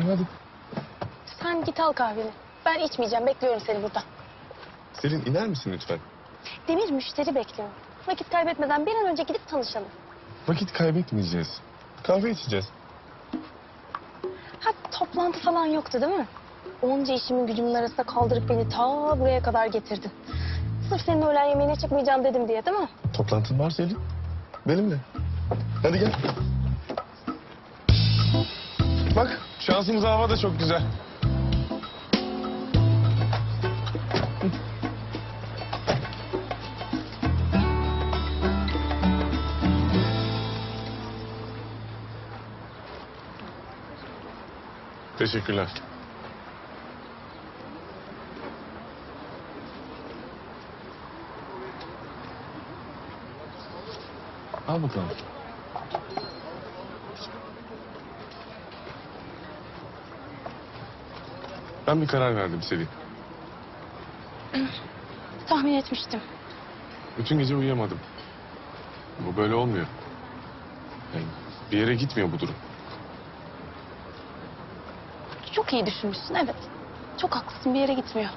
Hadi. Sen git al kahveni. Ben içmeyeceğim. Bekliyorum seni burada. Selin iner misin lütfen? Demir müşteri bekliyor. Vakit kaybetmeden bir an önce gidip tanışalım. Vakit kaybetmeyeceğiz. Kahve içeceğiz. Ha toplantı falan yoktu değil mi? Onca işimin gücümün arasında kaldırıp beni ta buraya kadar getirdin. Sırf senin öğlen yemeğine çıkmayacağım dedim diye değil mi? Toplantın var Selin. Benimle. Hadi gel. Şansımız hava da çok güzel. Teşekkürler. Al bakalım. Ben bir karar verdim Selin. Tahmin etmiştim. Bütün gece uyuyamadım. Bu böyle olmuyor. Yani bir yere gitmiyor bu durum. Çok iyi düşünmüşsün evet. Çok haklısın bir yere gitmiyor.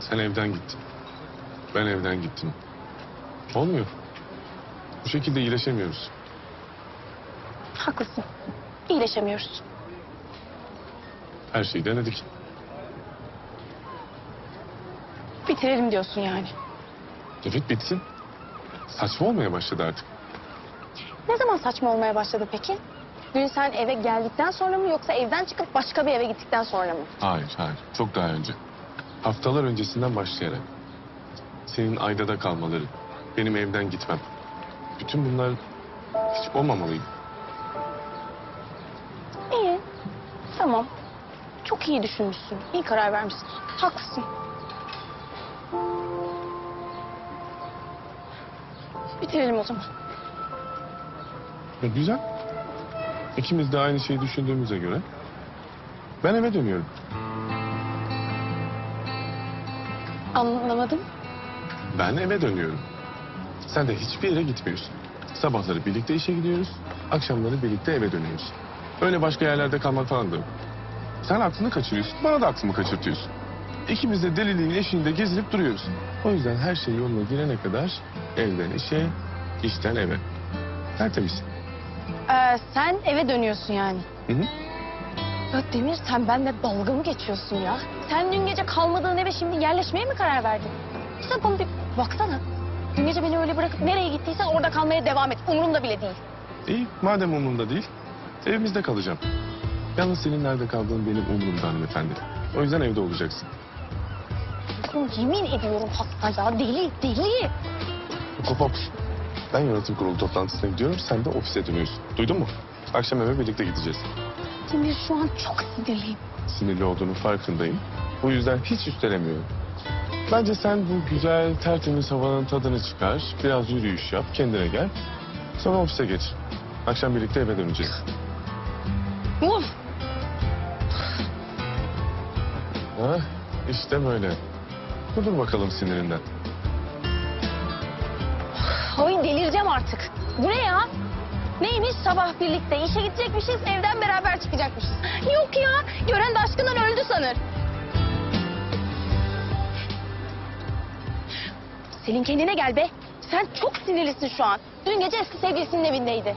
Sen evden gittin. Ben evden gittim. Olmuyor. Bu şekilde iyileşemiyoruz. Haklısın. İyileşemiyoruz. Her şeyi denedik. Bitirelim diyorsun yani. Evet bitsin. Saçma olmaya başladı artık. Ne zaman saçma olmaya başladı peki? Dün sen eve geldikten sonra mı yoksa evden çıkıp başka bir eve gittikten sonra mı? Hayır, hayır. Çok daha önce. Haftalar öncesinden başlayarak. Senin Ayda'da kalmaları, benim evden gitmem. Bütün bunlar hiç olmamalıydı. İyi. Tamam. Çok iyi düşünmüşsün. İyi karar vermişsin. Haklısın. Bitirelim o zaman. E, güzel. İkimiz de aynı şeyi düşündüğümüze göre ben eve dönüyorum. Anlamadım. Ben eve dönüyorum. Sen de hiçbir yere gitmiyorsun. Sabahları birlikte işe gidiyoruz, akşamları birlikte eve dönüyoruz. Öyle başka yerlerde kalmak falan da yok. Sen aklını kaçırıyorsun, bana da aklımı kaçırtıyorsun. İkimiz de deliliğin eşiğinde gezinip duruyoruz. O yüzden her şey yoluna girene kadar evden işe, işten eve. Tertemiz. Ee, sen eve dönüyorsun yani. Hı hı. Ya Demir sen benimle dalga mı geçiyorsun ya? Sen dün gece kalmadığın eve şimdi yerleşmeye mi karar verdin? Sen bana bir baksana. Dün gece beni öyle bırakıp nereye gittiysen orada kalmaya devam et. Umurumda bile değil. İyi, madem umurumda değil, evimizde kalacağım. Yalnız senin nerede kaldığın benim umurumda hanımefendi. O yüzden evde olacaksın. Yemin ediyorum hasta ya. Deli, deli. Hop. Ben yönetim kurulu toplantısına gidiyorum, sen de ofise dönüyorsun. Duydun mu? Akşam eve birlikte gideceğiz. Demir şu an çok sinirliyim. Sinirli olduğunu farkındayım. Bu yüzden hiç üstelemiyorum. Bence sen bu güzel, tertemiz havanın tadını çıkar. Biraz yürüyüş yap, kendine gel. Sonra ofise geç. Akşam birlikte eve döneceğiz. Ha, işte böyle. Dur bakalım sinirinden. Ay delireceğim artık. Bu ne ya? Neymiş sabah birlikte işe gidecekmişiz evden beraber çıkacakmışız. Yok ya gören de aşkından öldü sanır. Selin kendine gel be. Sen çok sinirlisin şu an. Dün gece eski sevgilisinin evindeydi.